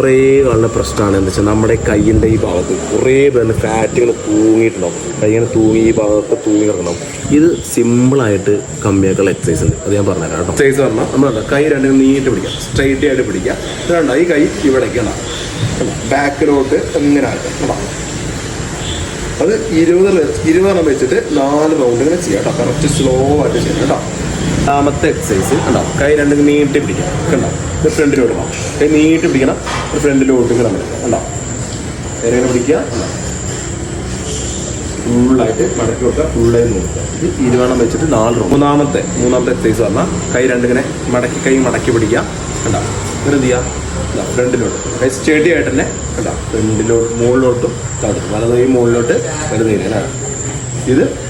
കുറേ കാണുന്ന പ്രശ്നമാണ് എന്ന് വെച്ചാൽ നമ്മുടെ കയ്യിന്റെ ഈ ഭാഗത്ത് കുറേ പേരുടെ ഫാറ്റുകൾ തൂങ്ങിയിട്ടുണ്ടാവും. കൈ ഇങ്ങനെ തൂങ്ങി ഈ ഭാഗത്ത് തൂങ്ങി കിടക്കണം. ഇത് സിമ്പിളായിട്ട് കമ്മിയാക്കുള്ള എക്സസൈസ് ഉണ്ട്. അത് ഞാൻ പറഞ്ഞുതരാം കേട്ടോ. എക്സസൈസ് പറഞ്ഞാൽ നമ്മൾ കൈ രണ്ടും നീട്ടി പിടിക്കാം. സ്ട്രൈറ്റ് ആയിട്ട് പിടിക്കാം. ഇത് കണ്ടോ? ഈ കൈ ഇവിടേക്കാണ് ബാക്കിലോട്ട് ഇങ്ങനെ ആക്കാം. അത് ഇരുപത് ഇരുപതെണ്ണം വെച്ചിട്ട് നാല് റൗണ്ട് ഇങ്ങനെ ചെയ്യാം കേട്ടോ. കറക്റ്റ് സ്ലോ ആയിട്ട് ചെയ്യാം കേട്ടോ. രണ്ടാമത്തെ എക്സസൈസ് ഉണ്ടാവും കൈ രണ്ട് നീട്ടി പിടിക്കണം. കണ്ടോ? ഇത് ഫ്രണ്ടിലോട്ട് പോകാം കൈ നീട്ടി പിടിക്കണം. ഒരു ഫ്രണ്ടിലോട്ട് ഇങ്ങനെ ഉണ്ടാവും എങ്ങനെ പിടിക്കുക. ഉണ്ടാവും ഫുള്ളായിട്ട് മടക്കി വെക്കുക. ഫുള്ളായി നോക്കുക ഇത് ഇരുപതെണ്ണം വെച്ചിട്ട് നാല് റൗണ്ട് മൂന്നാമത്തെ മൂന്നാമത്തെ എക്സസൈസ് പറഞ്ഞാൽ കൈ രണ്ടിങ്ങനെ മടക്കി കൈ മടക്കി പിടിക്കുക. കണ്ടോ? ഇങ്ങനെ ചെയ്യുക? ഫ്രണ്ടിലോട്ട് കൈ സ്റ്റഡി ആയിട്ട് തന്നെ കണ്ടോ? ഫ്രണ്ടിലോട്ട് മുകളിലോട്ടും തടുക്കും. വലത് കൈ മുകളിലോട്ട് വലത് ഇത്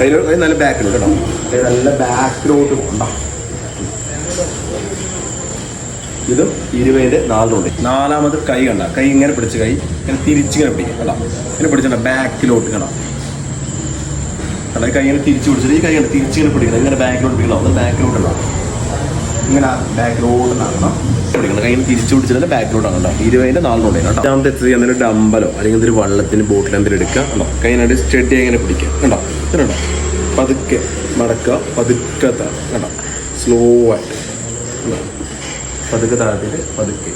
കൈ നല്ല ബാക്കിലോട്ട് കേട്ടോ. കൈ നല്ല ബാക്കിലോട്ട് പോകണ്ട ഇതും ഇരുപതിന്റെ നാല് റൗണ്ട് നാലാമത് കൈ കണ്ട കൈ ഇങ്ങനെ പിടിച്ച കൈ ഇങ്ങനെ തിരിച്ചിങ്ങനെ പിടിക്കും കേട്ടോ. ഇങ്ങനെ പിടിച്ചിട്ട് ബാക്കിലോട്ട് കണ്ടോ കണ്ടോ കൈ ഇങ്ങനെ തിരിച്ച് പിടിച്ചിട്ട് ഈ കൈ ഇങ്ങനെ തിരിച്ചിങ്ങനെ പിടിക്കണം ഇങ്ങനെ ബാക്കിലോട്ട് പിടിക്കണം അത് ബാക്കിലോട്ട് ഉണ്ടാവും ഇങ്ങനെ ബാക്കിലോട്ട് പിടിക്കണം കൈ തിരിച്ചു തിരിച്ച് പിടിച്ചിട്ട് ബാക്കിലോട്ട് ആകണ്ട ഇരുപതിന്റെ നാല് റൗണ്ട് കേട്ടോ. രണ്ടാമത്തെ എക്സസൈസ് എന്തെങ്കിലും ഡമ്പലോ അല്ലെങ്കിൽ ഒരു വള്ളത്തിന് ബോട്ടിൽ എന്തെങ്കിലും എടുക്കുക? കണ്ടോ? കൈ ഇങ്ങനെ സ്റ്റഡി അങ്ങനെ പിടിക്കുക. കണ്ടോ? കണ്ടോ? പതുക്കെ മടക്കുക പതുക്കെ കണ്ടോ? സ്ലോ ആയിട്ട്. കണ്ടോ? പതുക്കെ താഴത്തേക്ക് പതുക്കെ.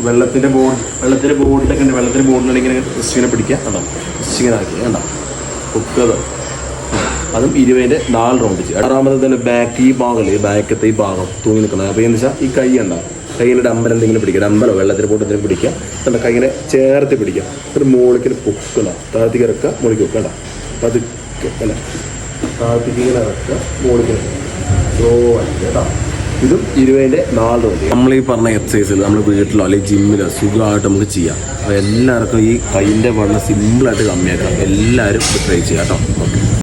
വെള്ളത്തിന്റെ ബോർഡ് വെള്ളത്തിന്റെ ബോർഡിലൊക്കെ ഉണ്ട്. വെള്ളത്തിന്റെ ബോർഡിലാണെങ്കിൽ ഇങ്ങനെ ഇങ്ങനെ പിടിക്കുക. കണ്ടോ? ഇങ്ങനെ ആക്കി. കണ്ടോ? കുക്കത് അതും ഇരുപതിന്റെ നാല് റൗണ്ട് ചെയ്യും ആറാമത് തന്നെ ബാക്ക് ഈ ഭാഗമല്ലേ ബാക്കത്തെ ഈ ഭാഗം തൂങ്ങി നിൽക്കുന്നത്. അപ്പോൾ എന്ന് വെച്ചാൽ ഈ കൈ ഉണ്ടാവും കൈയിന്റെ ഡമ്പൽ എന്തെങ്കിലും പിടിക്കുക. ഡമ്പലോ വെള്ളത്തിന്റെ ബോട്ട് എന്തെങ്കിലും പിടിക്കുക. എന്നിട്ട് കൈ ഇങ്ങനെ ചേർത്ത് പിടിക്കുക. ഒരു മുകളിലേക്ക് പൊക്കുക. താഴത്തേക്ക് ഇറക്കുക മുകളിലേക്ക് വെക്കണ്ട പതുക്കെ അല്ല താഴത്തേക്ക് ഇങ്ങനെ ഇറക്കുക മുകളിലേക്ക് സ്ലോ ആയിട്ട് കേട്ടോ? ഇതും ഇരുപതിന്റെ നാല് റൗണ്ട് നമ്മൾ ഈ പറഞ്ഞ എക്സസൈസിൽ നമ്മൾ വീട്ടിലോ അല്ലെങ്കിൽ ജിമ്മിലോ സുഖമായിട്ട് നമുക്ക് ചെയ്യാം. അപ്പോൾ എല്ലാവർക്കും ഈ കൈയിന്റെ വെള്ളം സിമ്പിളായിട്ട് കമ്മിയാക്കണം. എല്ലാവരും ട്രൈ ചെയ്യാം കേട്ടോ? ഓക്കെ